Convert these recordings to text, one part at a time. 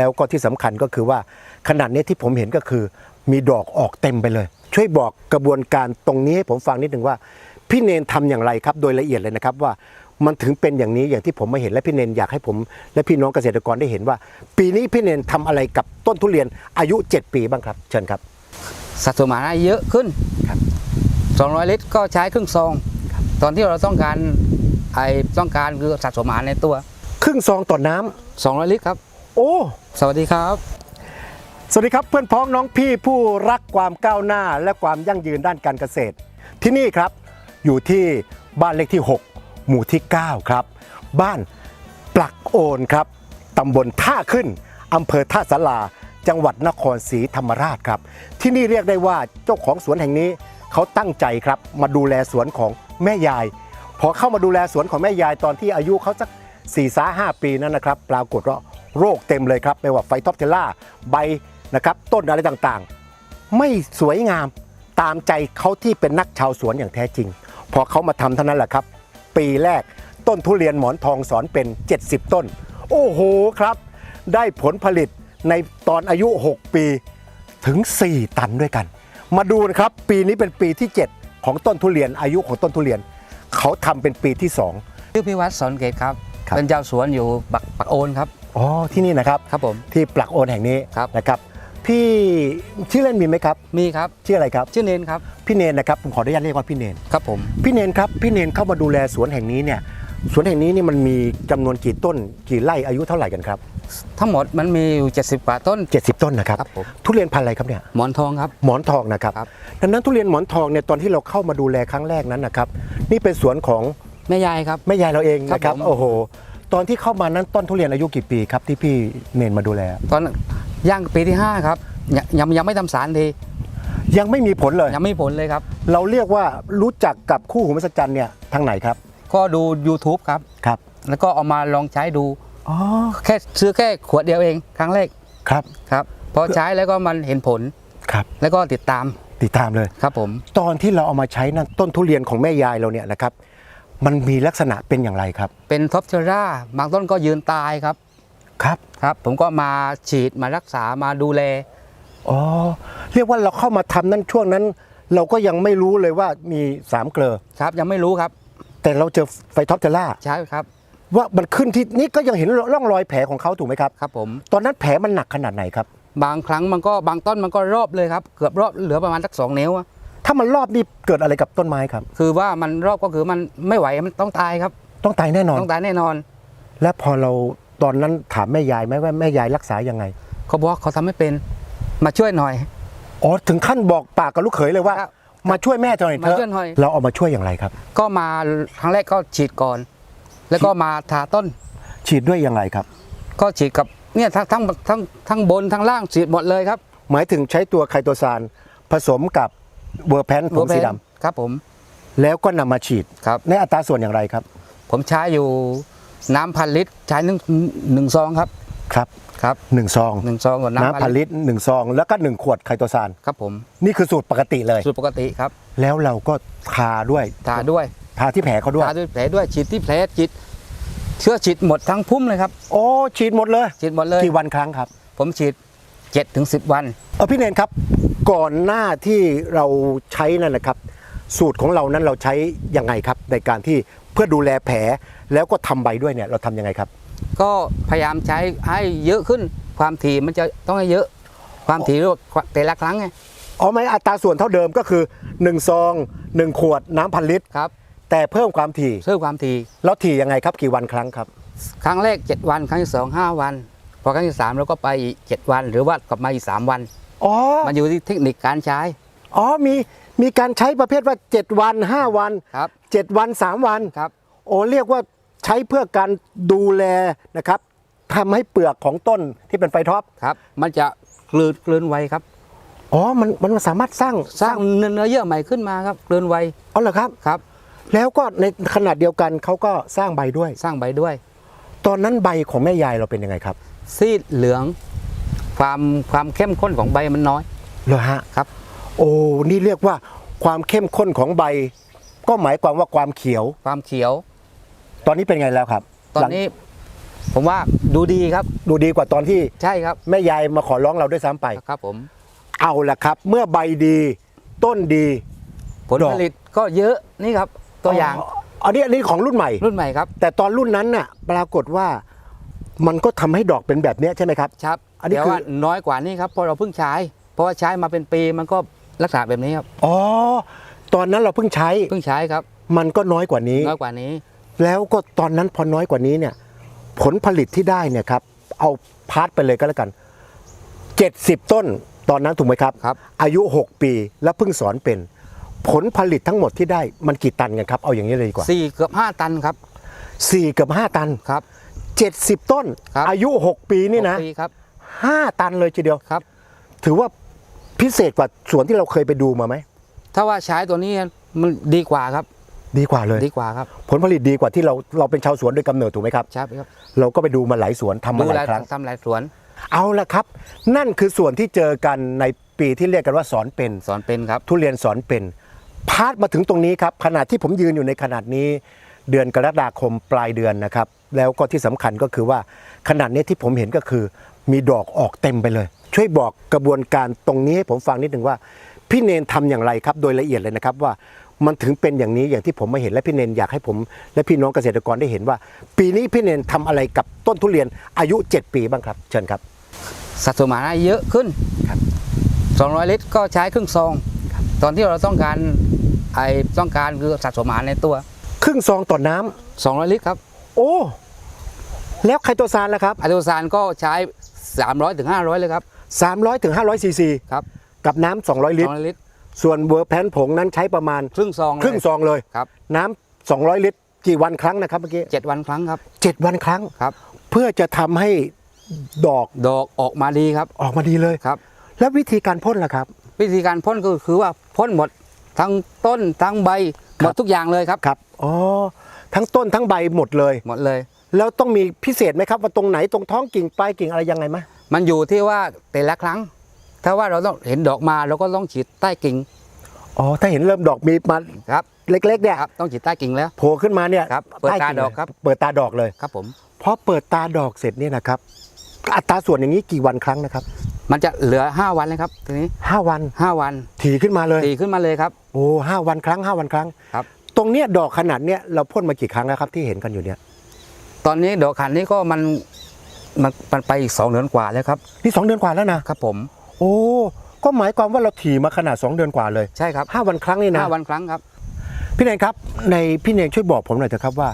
แล้วก็ที่สำคัญก็คือว่าขนาดนี้ที่ผมเห็นก็คือมีดอกออกเต็มไปเลย ช่วยบอกกระบวนการตรงนี้ให้ผมฟังนิดหนึ่งว่าพี่เนนทำอย่างไรครับ โดยละเอียดเลยนะครับว่ามันถึงเป็นอย่างนี้อย่างที่ผมมาเห็นและพี่เนนอยากให้ผม และพี่น้องเกษตรกรได้เห็นว่า ปีนี้พี่เนนทำอะไรกับต้นทุเรียนอายุ 7 ปีบ้างครับ เชิญครับสัดส่วนอาหารเยอะขึ้นครับ200 ลิตรก็ใช้ครึ่งซอง ตอนที่เราต้องการไอต้องการคือสัดส่วนอาหารในตัว ครึ่งซองต่อน้ำ200 ลิตรครับ โอ้ สวัสดีครับ สวัสดีครับเพื่อนพ้องน้องพี่ผู้รักความก้าวหน้าและความยั่งยืนด้านการเกษตร ที่นี่ครับอยู่ที่บ้านเลขที่ 6 หมู่ที่ 9 ครับ บ้านปลักโอนครับตำบลท่าขึ้นอำเภอท่าสาราจังหวัดนครศรีธรรมราชครับ ที่นี่เรียกได้ว่าเจ้าของสวนแห่งนี้เขาตั้งใจครับ มาดูแลสวนของแม่ยาย พอเข้ามาดูแลสวนของแม่ยายตอนที่อายุเขาสัก4ี่สาหปีนั้นนะครับ ปรากฏว่า โรคเต็มเลยครับไม่ว่าไฟท็อปเทล่าใบนะครับต้นอะไรต่างๆ ไม่สวยงามตามใจเขาที่เป็นนักชาวสวนอย่างแท้จริง พอเขามาทำเท่านั้นแหละครับ ปีแรกต้นทุเรียนหมอนทองสอนเป็น 70 ต้น โอ้โหครับ ได้ผลผลิตในตอนอายุ 6 ปีถึง 4 ตันด้วยกัน มาดูนะครับ ปีนี้เป็นปีที่ 7 ของต้นทุเรียนอายุของต้นทุเรียน เขาทำเป็นปีที่2ชื่อพิวัตรสอนเกตครับ ครับ เป็นเจ้าสวนอยู่ปักปักโอนครับ อ๋อที่นี่นะครับครับผม ที่ปลักโอนแห่งนี้ครับ นะครับ พี่ชื่อเล่นมีไหมครับ มีครับ ชื่ออะไรครับ ชื่อเนนครับ พี่เนนนะครับผมขออนุญาตเรียกว่าพี่เนน ครับผม พี่เนนครับพี่เนนเข้ามาดูแลสวนแห่งนี้เนี่ยสวนแห่งนี้นี่มันมีจำนวนกี่ต้นกี่ไร่อายุเท่าไหร่กันครับ ทั้งหมดมันมีอยู่ 70 กว่าต้น 70 ต้นนะครับ ครับผม ทุเรียนพันธุ์อะไรครับเนี่ย หมอนทองครับ หมอนทองนะครับครับ ดังนั้นทุเรียนหมอนทองเนี่ยตอนที่เราเข้ามาดูแลครั้งแรกนั้นนะครับ นี่เป็นสวนของ แม่ยายครับ แม่ยายเราเองนะคครัรับบผม โอ้โห ตอนที่เข้ามานั้นต้นทุเรียนอายุกี่ปีครับที่พี่เนนมาดูแล ตอนย่างปีที่5ครับยังยังยังไม่ทำสารทียังไม่มีผลเลย ยังไม่มีผลเลยครับ เราเรียกว่ารู้จักกับคู่หูมหัศจรรย์เนี่ยทางไหนครับก็ดู YouTube ครับ ครับแล้วก็เอามาลองใช้ดู อ๋อแค่ซื้อแค่ขวดเดียวเองครั้งแรกครับครับพอใช้แล้วก็มันเห็นผลครับ แล้วก็ติดตามติดตามเลย ครับผม ตอนที่เราเอามาใช้นั่นต้นทุเรียนของแม่ยายเราเนี่ยนะครับ มันมีลักษณะเป็นอย่างไรครับ เป็นท็อปเทอร่าบางต้นก็ยืนตายครับครับครับ ผมก็มาฉีดมารักษามาดูแลอ๋อเรียกว่าเราเข้ามาทำนั่นช่วงนั้น เราก็ยังไม่รู้เลยว่ามีสามเกลอครับยังไม่รู้ครับ แต่เราเจอไฟท็อปเทล่าใช่ครับ ว่ามันขึ้นที่นี่ก็ยังเห็นร่องรอยแผลของเขาถูกไหมครับครับผมตอนนั้นแผลมันหนักขนาดไหนครับ บางครั้งมันก็บางต้นมันก็รอบเลยครับ เกือบรอบเหลือประมาณสักสองนิ้วอะ ถ้ามันรอบนี่เกิดอะไรกับต้นไม้ครับ คือว่ามันรอบก็คือมันไม่ไหวมันต้องตายครับ ต้องตายแน่นอน ต้องตายแน่นอน และพอเราตอนนั้นถามแม่ยายไหมว่าแม่ยายรักษายังไง เขาบอกเขาทำไม่เป็นมาช่วยหน่อย อ๋อถึงขั้นบอกปากกับลูกเขยเลยว่า ครับมาช่วยแม่หน่อยเถมาอะช่วยหน่อยเราเอามาช่วยอย่างไรครับ ก็มาครั้งแรกก็ฉีดก่อน แล้วก็มาทาต้น ฉีดด้วยอย่างไรครับ ก็ฉีดกับเนี่ยทั้งทั้งทั้งทั้งบนทั้งล่างฉีดหมดเลยครับ หมายถึงใช้ตัวไคโตซานผสมกับ เวอร์แพนผงสีดำครับผมแล้วก็นำมาฉีด ครับ ในอัตราส่วนอย่างไรครับผมใช้อยู่น้ำพันลิตรใช้หนึ่งหนึ่งซองครับ ครับครับหนึ่งซองหนึ่งซองกับน้ำน้ำพันลิตรหนึ่งซองแล้วก็หนึ่งขวดไคโตซานครับผม นี่คือสูตรปกติเลย สูตรปกติครับ แล้วเราก็ทาด้วยทาด้วย ทาที่แผลเขาด้วย ทาด้วยแผลด้วยฉีดที่แผลฉีดเชื้อฉีดหมดทั้งพุ่มเลยครับ โอ้ฉีดหมดเลย ฉีดหมดเลย กี่วันครั้งครับ ผมฉีด 7ถึง10 วันเออพี่เนนครับ ก่อนหน้าที่เราใช้นั่นนะครับ สูตรของเรานั้นเราใช้ยังไงครับ ในการที่เพื่อดูแลแผลแล้วก็ทำใบด้วยเนี่ยเราทำยังไงครับ ก็พยายามใช้ให้เยอะขึ้นความถี่มันจะต้องให้เยอะ ความถี่แต่ละครั้งไงอ๋อไม่อัตราส่วนเท่าเดิมก็คือ1ซอง1ขวดน้ำพันลิตรครับแต่เพิ่มความถี่เพิ่มความถี่แล้วถี่ยังไงครับกี่วันครั้งครับ ครั้งแรก 7 วันครั้งที่2 5วัน พอครั้งที่3เราก็ไปอีก7วัน หรือว่ากลับมาอีก3วัน อ๋อ มันอยู่ที่เทคนิคการใช้ อ๋อ มีมีการใช้ประเภทว่า 7 วัน 5 วันครับ7วัน 3 วันครับ โอ้เรียกว่าใช้เพื่อการดูแลนะครับทำให้เปลือกของต้นที่เป็นไฟท็อปครับ มันจะกลืนกลืนไวครับ อ๋อมันมันสามารถสร้างสร้างเนื้อเยื่อใหม่ขึ้นมาครับกลืนไวเอาเหรอครับ ครับ แล้วก็ในขนาดเดียวกันเขาก็สร้างใบด้วย สร้างใบด้วย ตอนนั้นใบของแม่ยายเราเป็นยังไงครับ ซีดเหลือง ความความเข้มข้นของใบมันน้อย เหรอฮะครับ โอ้นี่เรียกว่าความเข้มข้นของใบ ก็หมายความว่าความเขียว ความเขียว ตอนนี้เป็นไงแล้วครับตอนนี้ผมว่าดูดีครับดูดีกว่าตอนที่ใช่ครับแม่ยายมาขอร้องเราด้วยซ้ำไป ครับผม เอาละครับ เมื่อใบดีต้นดี ผลดอก ผลิตก็เยอะนี่ครับ ตัวอย่างอันนี้อันนี้ของรุ่นใหม่ รุ่นใหม่ครับ แต่ตอนรุ่นนั้นน่ะปรากฏว่า มันก็ทำให้ดอกเป็นแบบเนี้ยใช่ไหมครับ ครับอันนี้แต่คือ ว่าน้อยกว่านี้ครับเพราะเราเพิ่งใช้ เพราะว่าใช้มาเป็นปีมันก็ลักษณะแบบนี้ครับอ๋อตอนนั้นเราเพิ่งใช้เพิ่งใช้ครับมันก็น้อยกว่านี้ น้อยกว่านี้ แล้วก็ตอนนั้นพอน้อยกว่านี้เนี่ย ผลผลิตที่ได้เนี่ยครับ เอาพาร์ทไปเลยก็แล้วกัน 70 ต้นตอนนั้นถูกไหมครับ ครับ อายุ 6 ปีแล้วเพิ่งสอนเป็น ผลผลิตทั้งหมดที่ได้มันกี่ตันกันครับ เอาอย่างนี้เลยดีกว่าสี่เกือบห้าตันครับ4เกือบ5ตัน ครับ 70 ต้น ครับ อายุ 6 ปีนี่นะหกปีครับ 5 ตันเลยทีเดียว ครับ ถือว่าพิเศษกว่าสวนที่เราเคยไปดูมาไหม ถ้าว่าใช้ตัวนี้มันดีกว่าครับ ดีกว่าเลย ดีกว่าครับผลผลิตดีกว่าที่เราเราเป็นชาวสวนโดยกำเนิดถูกไหมครับ ใช่ครับเราก็ไปดูมาหลายสวนทำมาดูหแลลายครั้ง ทำหลายสวนเอาละครับ นั่นคือส่วนที่เจอกันในปีที่เรียกกันว่าสอนเป็น สอนเป็นครับ ทุเรียนสอนเป็นพาดมาถึงตรงนี้ครับขณะที่ผมยืนอยู่ในขนาดนี้ เดือนกรกฎาคมปลายเดือนนะครับ แล้วก็ที่สำคัญก็คือว่าขนาดนี้ที่ผมเห็นก็คือมีดอกออกเต็มไปเลย ช่วยบอกกระบวนการตรงนี้ให้ผมฟังนิดหนึ่งว่าพี่เนนทำอย่างไรครับ โดยละเอียดเลยนะครับว่ามันถึงเป็นอย่างนี้อย่างที่ผมมาเห็นและพี่เนนอยากให้ผม และพี่น้องเกษตรกรได้เห็นว่า ปีนี้พี่เนนทำอะไรกับต้นทุเรียนอายุ 7 ปีบ้างครับ เชิญครับสัดส่วนอาหารเยอะขึ้นครับ200 ลิตรก็ใช้ครึ่งซอง ตอนที่เราต้องการไอต้องการคือสัดส่วนอาหารในตัว ครึ่งซองต่อน้ำ200 ลิตรครับโอ้ แล้วไคโตซานล่ะครับ อะโดซานก็ใช้ 300ถึง500 เลยครับ300ถึง500ซีซีครับกับน้ำ200 ลิตร 200ลิตรส่วนเวอร์แพนผงนั้นใช้ประมาณครึ่งซองเลยครึ่งซองเลย ครับน้ำ200 ลิตร กี่วันครั้งนะครับเมื่อกี้เจ็ดวันครั้งครับเจ็ดวันครั้ง ครับ เพื่อจะทำให้ดอกดอกออกมาดีครับออกมาดีเลย ครับ แล้ววิธีการพ่นล่ะครับ วิธีการพ่นก็คือว่าพ่นหมดทั้งต้นทั้งใบ หมดทุกอย่างเลยครับครับอ๋อทั้งต้นทั้งใบหมดเลย หมดเลย แล้วต้องมีพิเศษไหมครับว่าตรงไหนตรงท้องกิ่งปลายกิ่งอะไรยังไงไหมมันอยู่ที่ว่าแต่ละครั้ง ถ้าว่าเราต้องเห็นดอกมาเราก็ต้องฉีดใต้กิ่งอ๋อถ้าเห็นเริ่มดอกมีมาครับเล็กๆเนี่ยครับต้องฉีดใต้กิ่งแล้วโผล่ขึ้นมาเนี่ยครับเปิดใกิ่งตาดอกครับเปิดตาดอกเลยครับผมพอเปิดตาดอกเสร็จเนี่ยนะครับ อัตราส่วนอย่างนี้กี่วันครั้งนะครับ มันจะเหลือ 5 วันเลยครับทีนี้ห้าวัน 5 วันถี่ขึ้นมาเลยตีขึ้นมาเลยครับ โอ้ห้าวันครั้งห้าวันครั้งครับ ตรงเนี้ยดอกขนาดเนี้ยเราพ่นมากี่ครั้งแล้วครับที่เห็นกันอยู่เนี่ยตอนนี้ดอกขันนี้ก็มันมันมันไปอีกสองเดือนกว่าแล้วครับ นี่สองเดือนกว่าแล้วนะครับผมโอ้ก็หมายความว่าเราถี่มาขนาด2เดือนกว่าเลยใช่ครับห้าวันครั้งนี่นะ ห้าวันครั้งครับ พี่เนยครับในพี่เนยช่วยบอกผมหน่อยเถอะครับว่า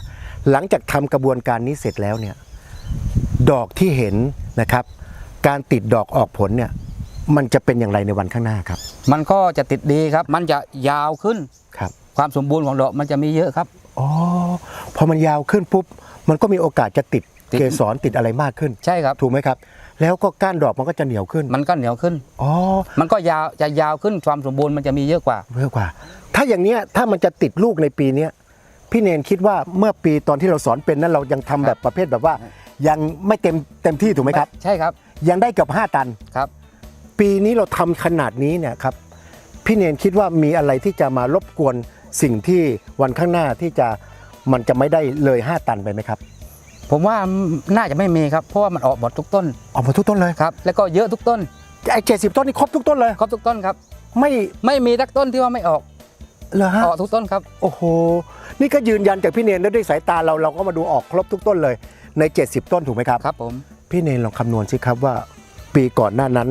หลังจากทำกระบวนการนี้เสร็จแล้วเนี่ยดอกที่เห็นนะครับ การติดดอกออกผลเนี่ยมันจะเป็นอย่างไรในวันข้างหน้าครับ มันก็จะติดดีครับ มันจะยาวขึ้นครับ ความสมบูรณ์ของดอกมันจะมีเยอะครับอ๋อพอมันยาวขึ้นปุ๊บ มันก็มีโอกาสจะติดติดเกสรติดอะไรมากขึ้น ใช่ครับ ถูกไหมครับ แล้วก็ก้านดอกมันก็จะเหนียวขึ้น มันก็เหนียวขึ้นอ๋อมันก็ยาวจะยาวขึ้นความสมบูรณ์มันจะมีเยอะกว่าเยอะกว่า ถ้าอย่างเนี้ยถ้ามันจะติดลูกในปีเนี้ยพี่เนนคิดว่าเมื่อปีตอนที่เราสอนเป็นนั้นเรายังทำแบบประเภทแบบว่า ยังไม่เต็มเต็มที่ถูกไหมครับ ใช่ครับ ยังได้เกือบ5ตันครับ ปีนี้เราทำขนาดนี้เนี่ยครับพี่เนนคิดว่ามีอะไรที่จะมารบกวนสิ่งที่วันข้างหน้าที่จะมันจะไม่ได้เลย 5 ตันไปไหมครับ ผมว่าน่าจะไม่มีครับเพราะว่ามันออกหมดทุกต้น ออกมาทุกต้นเลยครับแล้วก็เยอะทุกต้นไอ้เจ็ดสิบต้นนี่ครบทุกต้นเลยครบทุกต้นครับ ไม่ไม่มีสักต้นที่ว่าไม่ออกเหรอฮะออกทุกต้นครับ โอ้โห นี่ก็ยืนยันจากพี่เนนแล้วด้วยสายตาเราเราก็มาดูออกครบทุกต้นเลยใน 70 ต้นถูกไหมครับครับผมพี่เนนลองคำนวณสิครับว่า ปีก่อนหน้านั้น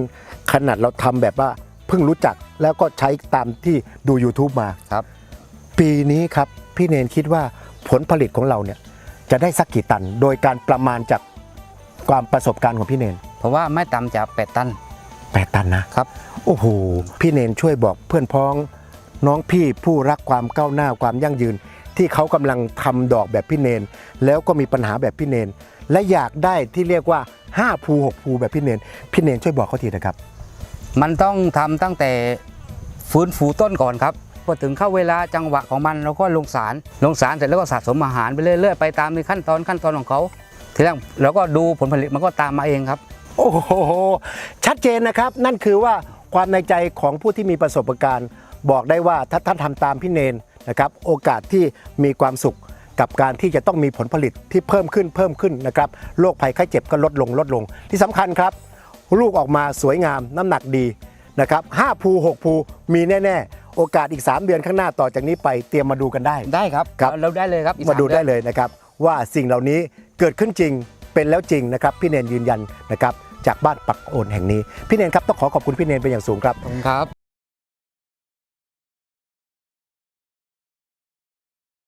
ขนาดเราทำแบบว่าเพิ่งรู้จักแล้วก็ใช้ตามที่ดู YouTube มาครับ ปีนี้ครับพี่เนนคิดว่าผลผลิตของเราเนี่ยจะได้สักกี่ตัน โดยการประมาณจากความประสบการณ์ของพี่เนน เพราะว่าไม่ต่ำจากแปดตัน8ตันนะครับ โอ้โหพี่เนนช่วยบอกเพื่อนพ้องน้องพี่ผู้รักความก้าวหน้าความยั่งยืน ที่เขากำลังทำดอกแบบพี่เนน แล้วก็มีปัญหาแบบพี่เนน และอยากได้ที่เรียกว่า 5 ภู6ภูแบบพี่เนน พี่เนนช่วยบอกเขาทีนะครับ มันต้องทำตั้งแต่ฟื้นฟูต้นก่อนครับพอถึงเข้าเวลาจังหวะของมันเราก็ลงสารลงสารเสร็จแล้วก็สะสมอาหารไปเรื่อยๆไปตามในขั้นตอนขั้นตอนของเขาทีแรกเราก็ดูผลผลิตมันก็ตามมาเองครับ โอ้โหชัดเจนนะครับ นั่นคือว่าความในใจของผู้ที่มีประสบการณ์ บอกได้ว่าถ้าท่านทำตามพี่เนนนะครับ โอกาสที่มีความสุขกับการที่จะต้องมีผลผลิตที่เพิ่มขึ้นเพิ่มขึ้นนะครับโรคภัยไข้เจ็บก็ลดลงลดลง ที่สำคัญครับ ลูกออกมาสวยงามน้ำหนักดีนะครับห้าภูหกภูมีแน่ๆ โอกาสอีก 3 เดือนข้างหน้าต่อจากนี้ไปเตรียมมาดูกันได้ ได้ครับครับ เราได้เลยครับอีกมาสดูอนได้เลยนะครับ ว่าสิ่งเหล่านี้เกิดขึ้นจริงเป็นแล้วจริงนะครับ พี่เนนยืนยันนะครับจากบ้านปักโอนแห่งนี้ พี่เนนครับต้องขอขอบคุณพี่เนนเป็นอย่างสูงครับ ขอบคุณครับ